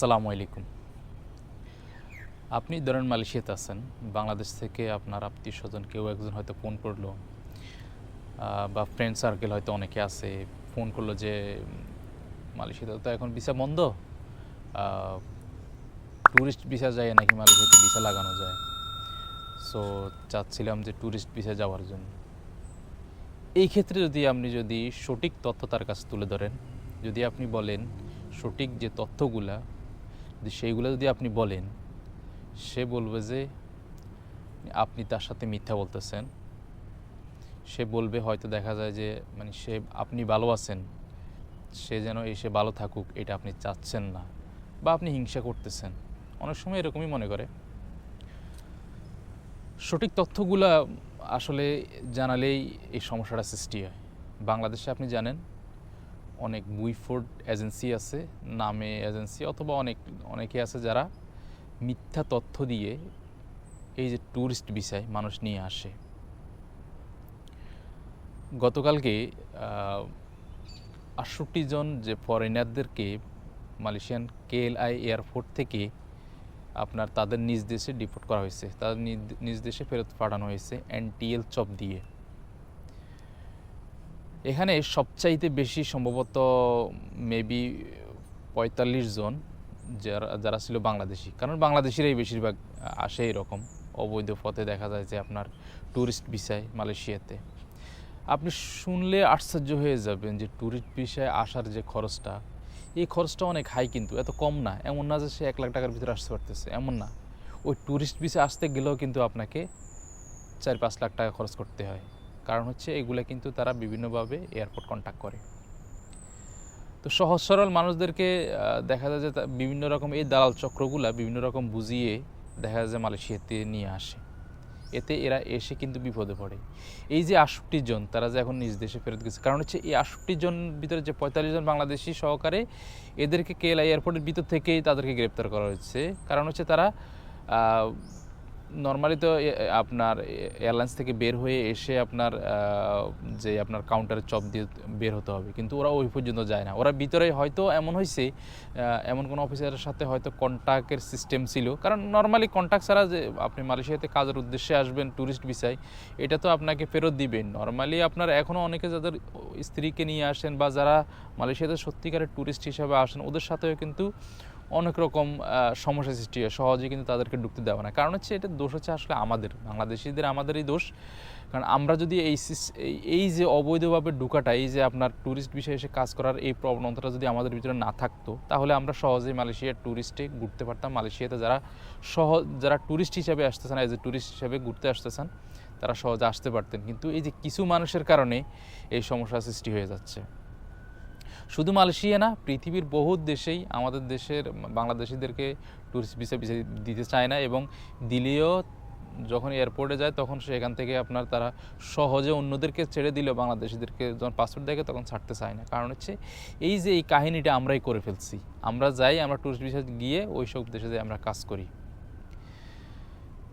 আসসালামু আলাইকুম। আপনি ধরেন মালয়েশিয়াতে আছেন, বাংলাদেশ থেকে আপনার আত্মীয় স্বজন কেউ একজন হয়তো ফোন করল বা ফ্রেন্ড সার্কেল হয়তো অনেকে আছে ফোন করল যে মালয়েশিয়াতে তো এখন ভিসা বন্ধ ট্যুরিস্ট ভিসা যায় নাকি মালয়েশিয়াতে ভিসা লাগানো যায়? সো চাচ্ছিলাম যে ট্যুরিস্ট ভিসা যাওয়ার জন্য। এই ক্ষেত্রে যদি আপনি যদি সঠিক তথ্য তার কাছে তুলে ধরেন, যদি আপনি বলেন সঠিক যে তথ্যগুলা সেইগুলো যদি আপনি বলেন, সে বলবে যে আপনি তার সাথে মিথ্যা বলতেছেন। সে বলবে হয়তো দেখা যায় যে মানে সে আপনি ভালো আছেন, সে যেন এসে ভালো থাকুক, এটা আপনি চাচ্ছেন না বা আপনি হিংসা করতেছেন। অনেক সময় এরকমই মনে করে। সঠিক তথ্যগুলা আসলে জানালেই এই সমস্যাটা সৃষ্টি হয়। বাংলাদেশে আপনি জানেন অনেক বুইফোর্ড এজেন্সি আছে, নামে এজেন্সি অথবা অনেক, অনেকে আছে যারা মিথ্যা তথ্য দিয়ে এই যে ট্যুরিস্ট বিষয় মানুষ নিয়ে আসে। গতকালকে আটষট্টি জন যে ফরেনারদেরকে মালয়েশিয়ান কেএলআই এয়ারপোর্ট থেকে আপনার তাদের নিজ দেশে ডিপোর্ট করা হয়েছে। তাদের নিজ- দেশে ফেরত পাঠানো হয়েছে এন এনটিএল চপ দিয়ে। এখানে সবচাইতে বেশি সম্ভবত মেবি পঁয়তাল্লিশ জন যারা যারা ছিল বাংলাদেশি। কারণ বাংলাদেশিরাই বেশিরভাগ আসে এরকম। অবৈধ পথে দেখা যায় যে আপনার ট্যুরিস্ট ভিসায় মালয়েশিয়াতে। আপনি শুনলে আশ্চর্য হয়ে যাবেন যে ট্যুরিস্ট ভিসায় আসার যে খরচটা, এই খরচটা অনেক হাই কিন্তু, এত কম না। এমন না যে সে এক লাখ টাকার ভিতরে আসতে পারতেছে, এমন না। ওই ট্যুরিস্ট ভিসা আসতে গেলেও কিন্তু আপনাকে চার পাঁচ লাখ টাকা খরচ করতে হয়। কারণ হচ্ছে এগুলো কিন্তু তারা বিভিন্নভাবে এয়ারপোর্ট কন্ট্যাক্ট করে। তো সহজ সরল মানুষদেরকে দেখা যায় যে বিভিন্ন রকম এই দালাল চক্রগুলা বিভিন্ন রকম বুঝিয়ে দেখা যায় যে মালয়েশিয়াতে নিয়ে আসে। এতে এরা এসে কিন্তু বিপদে পড়ে। এই যে আটষট্টি জন, তারা যে এখন নিজ দেশে ফেরত গেছে, কারণ হচ্ছে এই আটষট্টি জন ভিতরে যে পঁয়তাল্লিশ জন বাংলাদেশি সহকারে এদেরকে কেএলআই এয়ারপোর্টের ভিতর থেকেই তাদেরকে গ্রেপ্তার করা হচ্ছে কারণ হচ্ছে তারা নর্মালি তো আপনার এয়ারলাইন্স থেকে বের হয়ে এসে আপনার যে আপনার কাউন্টারে চপ দিয়ে বের হতে হবে। কিন্তু ওরা ওই পর্যন্ত যায় না। ওরা ভিতরে হয়তো এমন হয়েছে এমন কোনো অফিসারের সাথে হয়তো কন্ট্যাক্টের সিস্টেম ছিল। কারণ নর্মালি কন্ট্যাক্ট ছাড়া যে আপনি মালয়েশিয়াতে কাজের উদ্দেশ্যে আসবেন ট্যুরিস্ট ভিসায় এটা তো আপনাকে ফেরত দিবেন। নর্মালি আপনার এখনও অনেকে যাদের স্ত্রীকে নিয়ে আসেন বা যারা মালয়েশিয়াতে সত্যিকারের ট্যুরিস্ট হিসাবে আসেন, ওদের সাথেও কিন্তু অনেক রকম সমস্যা সৃষ্টি হয়। সহজে কিন্তু তাদেরকে ঢুকতে দেওয়া না। কারণ হচ্ছে এটা দোষ হচ্ছে আসলে আমাদের, বাংলাদেশিদের আমাদেরই দোষ। কারণ আমরা যদি এই এই- এই যে অবৈধভাবে ঢুকাটা, এই যে আপনার ট্যুরিস্ট বিষয়ে এসে কাজ করার এই প্রবণতাটা যদি আমাদের ভিতরে না থাকতো, তাহলে আমরা সহজেই মালয়েশিয়ার ট্যুরিস্টে ঘুরতে পারতাম। মালয়েশিয়াতে যারা সহজ যারা ট্যুরিস্ট হিসাবে আসতেছেন এজ এ ট্যুরিস্ট হিসাবে ঘুরতে আসতেছেন, তারা সহজে আসতে পারতেন। কিন্তু এই যে কিছু মানুষের কারণে এই সমস্যা সৃষ্টি হয়ে যাচ্ছে। শুধু মালয়েশিয়া না, পৃথিবীর বহু দেশেই আমাদের দেশের বাংলাদেশিদেরকে ট্যুরিস্ট ভিসা ভিসা দিতে চায় না এবং দিলেও যখন এয়ারপোর্টে যায় তখন সেখান থেকে আপনার তারা সহজে অন্যদেরকে ছেড়ে দিলেও বাংলাদেশিদেরকে যখন পাসপোর্ট দেখে তখন ছাড়তে চায় না। কারণ হচ্ছে এই যে এই কাহিনীটা আমরাই করে ফেলছি। আমরা যাই, আমরা ট্যুরিস্ট ভিসা গিয়ে ওই সব দেশে যাই আমরা কাজ করি।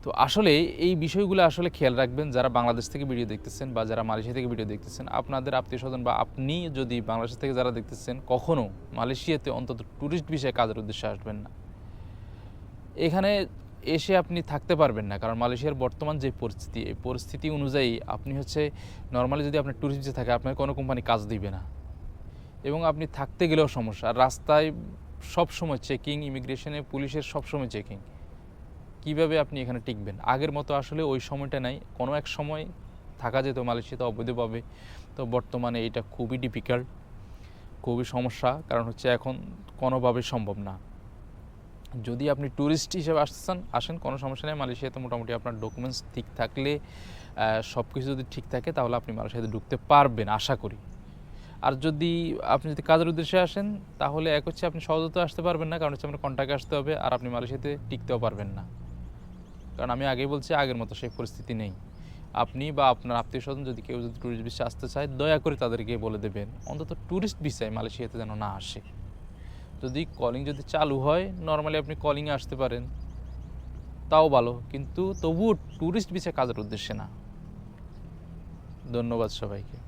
তো আসলে এই বিষয়গুলো আসলে খেয়াল রাখবেন, যারা বাংলাদেশ থেকে ভিডিও দেখতেছেন বা যারা মালয়েশিয়া থেকে ভিডিও দেখতেছেন, আপনাদের আত্মীয় স্বজন বা আপনি যদি বাংলাদেশ থেকে যারা দেখতেছেন কখনো মালয়েশিয়াতে অন্তত ট্যুরিস্ট বিষয়ে কাজের উদ্দেশ্যে আসবেন না। এখানে এসে আপনি থাকতে পারবেন না, কারণ মালয়েশিয়ার বর্তমান যে পরিস্থিতি, এই পরিস্থিতি অনুযায়ী আপনি হচ্ছে নর্মালি যদি আপনার ট্যুরিস্ট ভিসা থাকে আপনার কোনো কোম্পানি কাজ দিবে না। এবং আপনি থাকতে গেলেও সমস্যা। রাস্তায় সব সময় চেকিং ইমিগ্রেশনে পুলিশের সব সময় চেকিং কীভাবে আপনি এখানে টিকবেন? আগের মতো আসলে ওই সময়টা নাই। কোনো এক সময় থাকা যেত মালয়েশিয়াতে অবৈধভাবে। তো বর্তমানে এটা খুবই ডিফিকাল্ট খুবই সমস্যা। কারণ হচ্ছে এখন কোনোভাবে সম্ভব না। যদি আপনি ট্যুরিস্ট হিসেবে আসতেছেন, আসেন, কোনো সমস্যা নেই। মালয়েশিয়াতে মোটামুটি আপনার ডকুমেন্টস ঠিক থাকলে সব কিছু যদি ঠিক থাকে, তাহলে আপনি মালয়েশিয়াতে ঢুকতে পারবেন, আশা করি। আর যদি আপনি যদি কাজের উদ্দেশ্যে আসেন, তাহলে এক হচ্ছে আপনি সহজে তো আসতে পারবেন না। কারণ হচ্ছে আপনার কন্ট্যাক্টে আসতে হবে, আর আপনি মালয়েশিয়াতে টিকতেও পারবেন না। কারণ আমি আগেই বলছি, আগের মতো সেই পরিস্থিতি নেই। আপনি বা আপনার আত্মীয় স্বজন যদি কেউ যদি ট্যুরিস্ট ভিসা আসতে চায়, দয়া করে তাদেরকে বলে দেবেন, অন্তত ট্যুরিস্ট ভিসায় মালয়েশিয়াতে যেন না আসে। যদি কলিং যদি চালু হয় নর্মালি আপনি কলিংয়ে আসতে পারেন। তাও ভালো, কিন্তু তবুও ট্যুরিস্ট ভিসা কাজের উদ্দেশ্যে না। ধন্যবাদ সবাইকে।